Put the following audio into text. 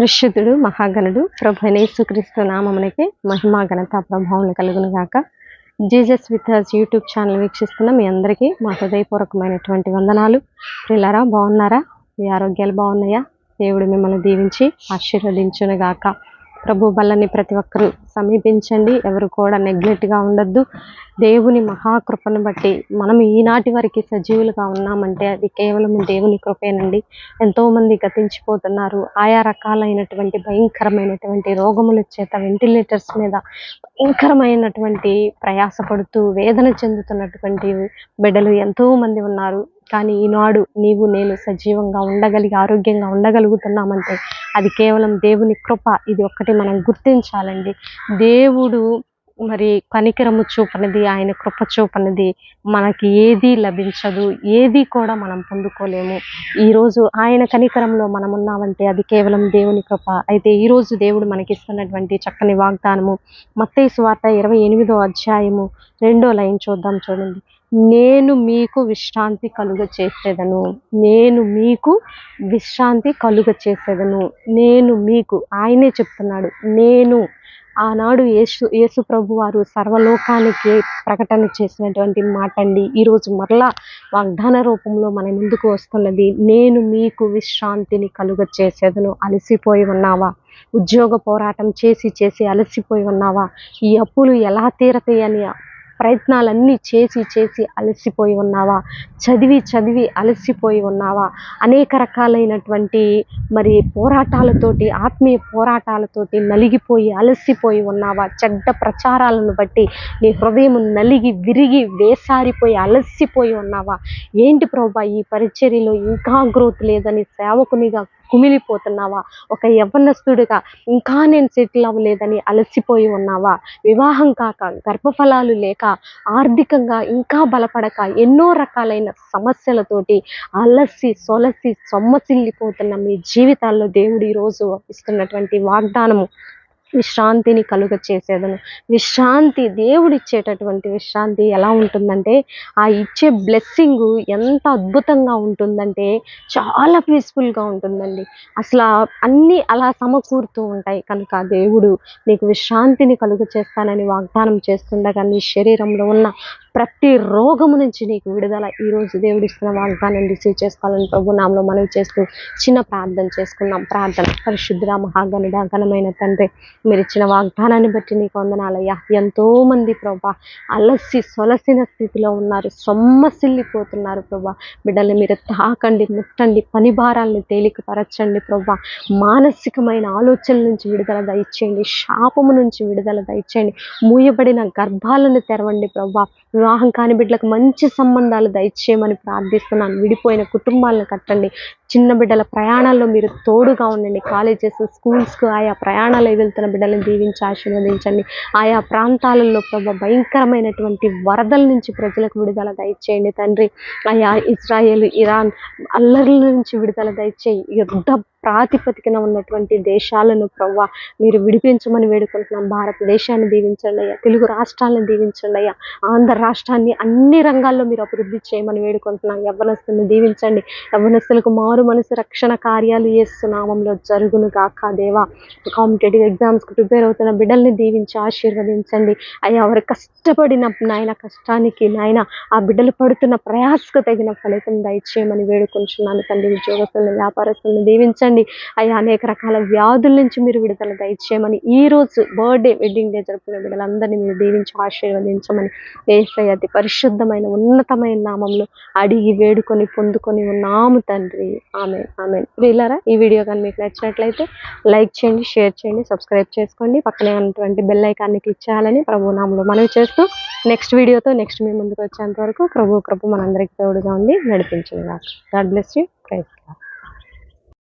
పరిశుద్ధుడు మహాగణుడు ప్రభు యేసుక్రీస్తు నామమునకి మహిమా ఘనత ప్రభావం కలుగును గాక Jesus with us YouTube channel వీక్షిస్తున్న మీ అందరికీ మా హృదయపూర్వకమైనటువంటి వందనాలు. పిల్లరా బాగున్నారా? మీ ఆరోగ్యాలు బాగున్నాయా? దేవుడు మిమ్మల్ని దీవించి ఆశీర్వదించును గాక ప్రభు బలని ప్రతి ఒక్కరూ సమీపించండి. ఎవరు కూడా నెగ్లెక్ట్గా ఉండొద్దు. దేవుని మహాకృపను బట్టి మనం ఈనాటి వరకు సజీవులుగా ఉన్నామంటే అది కేవలం దేవుని కృపేనండి. ఎంతోమంది గతించిపోతున్నారు. ఆయా రకాలైనటువంటి భయంకరమైనటువంటి రోగముల చేత వెంటిలేటర్స్ మీద భయంకరమైనటువంటి ప్రయాసపడుతూ వేదన చెందుతున్నటువంటి బిడ్డలు ఎంతో మంది ఉన్నారు. కానీ ఈనాడు నీవు నేను సజీవంగా ఉండగలిగి ఆరోగ్యంగా ఉండగలుగుతున్నామంటే అది కేవలం దేవుని కృప. ఇది ఒక్కటి మనం గుర్తించాలండి. దేవుడు మరి కనికరము చూపనిది ఆయన కృప చూపనిది. మనకి ఏది లభించదు ఏది కూడా మనం పొందుకోలేము. ఈరోజు ఆయన కనికరంలో మనం ఉన్నామంటే అది కేవలం దేవుని కృప. అయితే ఈరోజు దేవుడు మనకి ఇస్తున్నటువంటి చక్కని వాగ్దానము మత్తయి వార్త ఇరవై ఎనిమిదో అధ్యాయము రెండో లైన్ చూద్దాం చూడండి. నేను మీకు విశ్రాంతి కలుగ చేసేదను. నేను మీకు విశ్రాంతి కలుగ చేసేదను. నేను మీకు ఆయనే చెప్తున్నాడు నేను ఆనాడు యేసు యేసు ప్రభు వారు సర్వలోకానికి ప్రకటన చేసినటువంటి మాట అండి ఈరోజు మరలా వాగ్దాన రూపంలో మన ముందుకు వస్తున్నది నేను మీకు విశ్రాంతిని కలుగ చేసేదను. అలసిపోయి ఉన్నావా? ఉద్యోగ పోరాటం చేసి చేసి అలసిపోయి ఉన్నావా? ఈ అప్పులు ఎలా తీరతాయని ప్రయత్నాలన్నీ చేసి చేసి అలసిపోయి ఉన్నావా? చదివి చదివి అలసిపోయి ఉన్నావా? అనేక రకాలైనటువంటి మరి పోరాటాలతోటి ఆత్మీయ పోరాటాలతోటి నలిగిపోయి అలసిపోయి ఉన్నావా? చెడ్డ ప్రచారాలను బట్టి నీ హృదయం నలిగి విరిగి వేసారిపోయి అలసిపోయి ఉన్నావా? ఏంటి ప్రభా ఈ పరిచర్యలో ఇంకా గ్రోత్ లేదని సేవకునిగా కుమిలిపోతున్నావా? ఒక యవ్వనస్తుడిగా ఇంకా నేను సెటిల్ అవ్వలేదని అలసిపోయి ఉన్నావా? వివాహం కాక గర్భఫలాలు లేక ఆర్థికంగా ఇంకా బలపడక ఎన్నో రకాలైన సమస్యలతోటి అలసి సొలసి సొమ్మసిల్లిపోతున్న మీ జీవితాల్లో దేవుడు ఈరోజు ఇస్తున్నటువంటి వాగ్దానము. విశ్రాంతిని కలుగ చేసేదను విశ్రాంతి దేవుడు ఇచ్చేటటువంటి విశ్రాంతి ఎలా ఉంటుందంటే ఆ ఇచ్చే బ్లెస్సింగ్ ఎంత అద్భుతంగా ఉంటుందంటే చాలా పీస్ఫుల్గా ఉంటుందండి. అసలు అన్నీ అలా సమకూరుతూ ఉంటాయి. కనుక దేవుడు నీకు విశ్రాంతిని కలుగ చేస్తానని వాగ్దానం చేస్తుండగా నీ శరీరంలో ఉన్న ప్రతి రోగము నుంచి నీకు విడుదల ఈరోజు దేవుడు ఇస్తున్న వాగ్దానం రిసీవ్ చేసుకోవాలని ప్రభు నామలో మనం చేస్తూ చిన్న ప్రార్థన చేసుకున్నాం ప్రార్థన. పరిశుద్ధ మహాగణుడ ఘనమైన తండ్రి మీరు ఇచ్చిన వాగ్దానాన్ని బట్టి నీకు వందనాలయ్యా. ఎంతో మంది ప్రభా అలసి సొలసిన స్థితిలో ఉన్నారు సొమ్మసిల్లిపోతున్నారు ప్రభా. బిడ్డల్ని మీరు తాకండి ముట్టండి పని భారాలను తేలికపరచండి ప్రభా. మానసికమైన ఆలోచనల నుంచి విడుదల దయచేయండి శాపము నుంచి విడుదల దయచేయండి. మూయబడిన గర్భాలను తెరవండి ప్రభా. వివాహం కాని బిడ్డలకు మంచి సంబంధాలు దయచేయమని ప్రార్థిస్తున్నాను. విడిపోయిన కుటుంబాలను కట్టండి. చిన్న బిడ్డల ప్రయాణాల్లో మీరు తోడుగా ఉండండి. కాలేజెస్ స్కూల్స్కు ఆయా ప్రయాణాలు వెళ్తున్న బిడ్డలను దీవించి ఆశీర్వదించండి. ఆయా ప్రాంతాలలో ప్రభావ భయంకరమైనటువంటి వరదల నుంచి ప్రజలకు విడుదల దయచేయండి తండ్రి. ఆయా ఇజ్రాయెల్ ఇరాన్ అల్లర్ల నుంచి విడుదల దయచేయి. యుద్ధ ప్రాతిపదికన ఉన్నటువంటి దేశాలను ప్రవ్వా మీరు విడిపించమని వేడుకుంటున్నాం. భారతదేశాన్ని దీవించండి అయ్యా. తెలుగు రాష్ట్రాలను దీవించండి అయ్యా. ఆంధ్ర రాష్ట్రాన్ని అన్ని రంగాల్లో మీరు అభివృద్ధి చేయమని వేడుకుంటున్నాం. యవ్వనస్తులను దీవించండి. యవ్వనస్తులకు మారు మనసు రక్షణ కార్యాలు చేస్తున్నామంలో జరుగును కాక దేవా. కాంపిటేటివ్ ఎగ్జామ్స్కి ప్రిపేర్ అవుతున్న బిడ్డల్ని దీవించి ఆశీర్వదించండి. అయ్యా వారు కష్టపడిన నాయన కష్టానికి నాయన ఆ బిడ్డలు పడుతున్న ప్రయాసకు తగిన ఫలితం దయచేయమని వేడుకుంటున్నాను. తండ్రి ఉద్యోగస్తులను వ్యాపారస్తులను దీవించండి. అయ్యా అనేక రకాల వ్యాధుల నుంచి మీరు విడుదల దయచేయమని ఈ రోజు బర్త్డే వెడ్డింగ్ డే జరుపుకునే బిడ్డలందరినీ మీరు దీవించి ఆశీర్వదించమని ఏసయ్య అతి పరిశుద్ధమైన ఉన్నతమైన నామంలో అడిగి వేడుకొని పొందుకొని ఉన్నాము తండ్రి. ఆమె ఆమె వీళ్ళారా ఈ వీడియో కానీ మీకు నచ్చినట్లయితే లైక్ చేయండి షేర్ చేయండి సబ్స్క్రైబ్ చేసుకోండి. పక్కనే ఉన్నటువంటి బెల్ ఐకాన్ని క్లిక్ చేయాలని ప్రభు నామంలో మనవి చేస్తూ నెక్స్ట్ వీడియోతో నెక్స్ట్ మీ ముందుకు వచ్చేంత వరకు ప్రభు కృప మనందరికీ తోడుగా ఉంది నడిపించింది గాడ్ బ్లెస్ యూ. ప్రైజ్